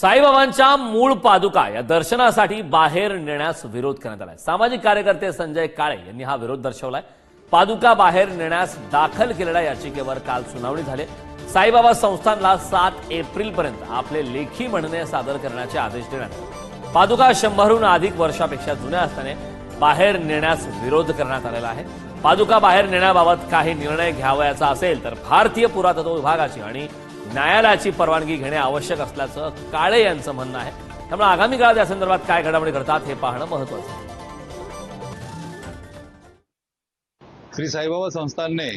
साईबाबांच्या मूळ पादुका या दर्शनासाठी बाहेर नेण्यास विरोध करण्यात आलाय. सामाजिक कार्यकर्ते संजय काळे यांनी हा विरोध दर्शवलाय. पादुका बाहेर नेण्यास दाखल केलेल्या याचिकेवर काल सुनावणी झाली. साईबाबा संस्थानला सात एप्रिल पर्यंत आपले लेखी म्हणणे सादर करण्याचे आदेश देण्यात पादुका शंभरहून अधिक वर्षापेक्षा जुन्या असल्याने बाहेर नेण्यास विरोध करण्यात आलेला आहे. पादुका बाहेर नेण्याबाबत काही निर्णय घ्यावयाचा असेल तर भारतीय पुरातत्व विभागाची आणि न्यायालयाची परवानगी घेणे आवश्यक असल्याचं काळे यांचं म्हणणं आहे. त्यामुळे आगामी काळात या संदर्भात काय घडामोडी घडतात हे पाहणं महत्वाचं आहे. श्री साईबाबा संस्थानने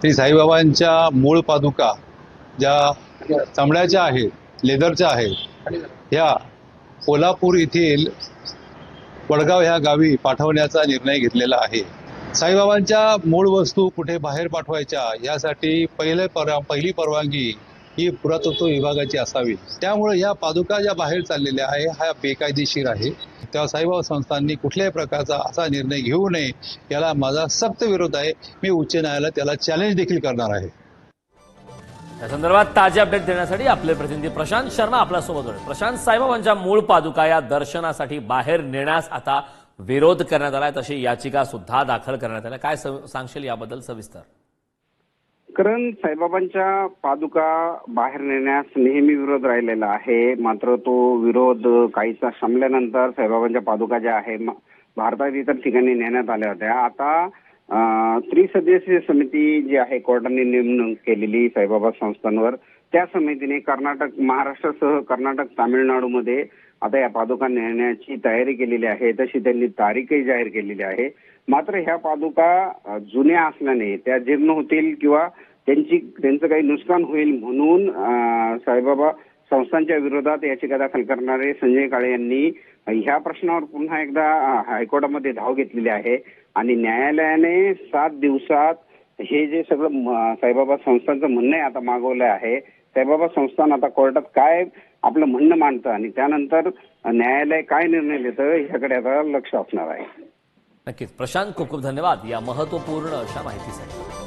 श्री साईबाबांच्या मूळ पादुका ज्या चामड्याच्या आहेत लेदरच्या आहेत ह्या कोल्हापूर येथील वडगाव ह्या गावी पाठवण्याचा निर्णय घेतलेला आहे. साईबाबांच्या मूळ वस्तू कुठे बाहेर पाठवायच्या यासाठी पहिले पहिली परवानगी ही पुरातत्व विभागाची असावी. त्यामुळे या पादुका ज्या बाहेर चाललेल्या आहे हा बेकायदेशीर आहे. त्या साईबाबा संस्थांनी कुठल्याही प्रकारचा असा निर्णय घेऊ नये याला माझा सक्त विरोध आहे. मी उच्च न्यायालयात त्याला चॅलेंज देखील करणार आहे. या संदर्भात ताजे अपडेट देण्यासाठी आपले प्रतिनिधी प्रशांत शर्मा आपल्यासोबत होते. प्रशांत साईबाबांच्या मूळ पादुका या दर्शनासाठी बाहेर नेण्यास आता विरोध करण्यात आलाय तशी याचिका सुद्धा दाखल करण्यात आल्या काय सांगशील याबद्दल सविस्तर? कारण साईबाबांच्या पादुका बाहेर नेण्यास नेहमी विरोध राहिलेला आहे. मात्र तो विरोध काहीसा शमल्यानंतर साईबाबांच्या पादुका ज्या आहे भारतात इतर ठिकाणी नेण्यात आल्या होत्या. आता त्रिसदस्यीय समिती जी आहे कोर्टाने नेमणूक केलेली साईबाबा संस्थांवर त्या समितीने कर्नाटक महाराष्ट्रासह कर्नाटक तामिळनाडूमध्ये आता या पादुका नेण्याची तयारी केलेली आहे. तशी त्यांनी तारीखही जाहीर केलेली आहे. मात्र ह्या पादुका जुन्या असल्याने त्या जीर्ण होतील किंवा त्यांची त्यांचं काही नुकसान होईल म्हणून साईबाबा संस्थांच्या विरोधात याचिका दाखल करणारे संजय काळे यांनी ह्या प्रश्नावर पुन्हा एकदा हायकोर्टामध्ये धाव घेतलेली आहे. आणि न्यायालयाने सात दिवसात हे जे सगळं साईबाबा संस्थांचं म्हणणं आता मागवलं आहे साईबाबा संस्थान आता कोर्टात काय आपलं म्हणणं मांडतं आणि त्यानंतर न्यायालय काय निर्णय देतं ह्याकडे आता लक्ष असणार आहे. नक्कीच. प्रशांत खूप खूप धन्यवाद या महत्त्वपूर्ण अशा माहितीसाठी.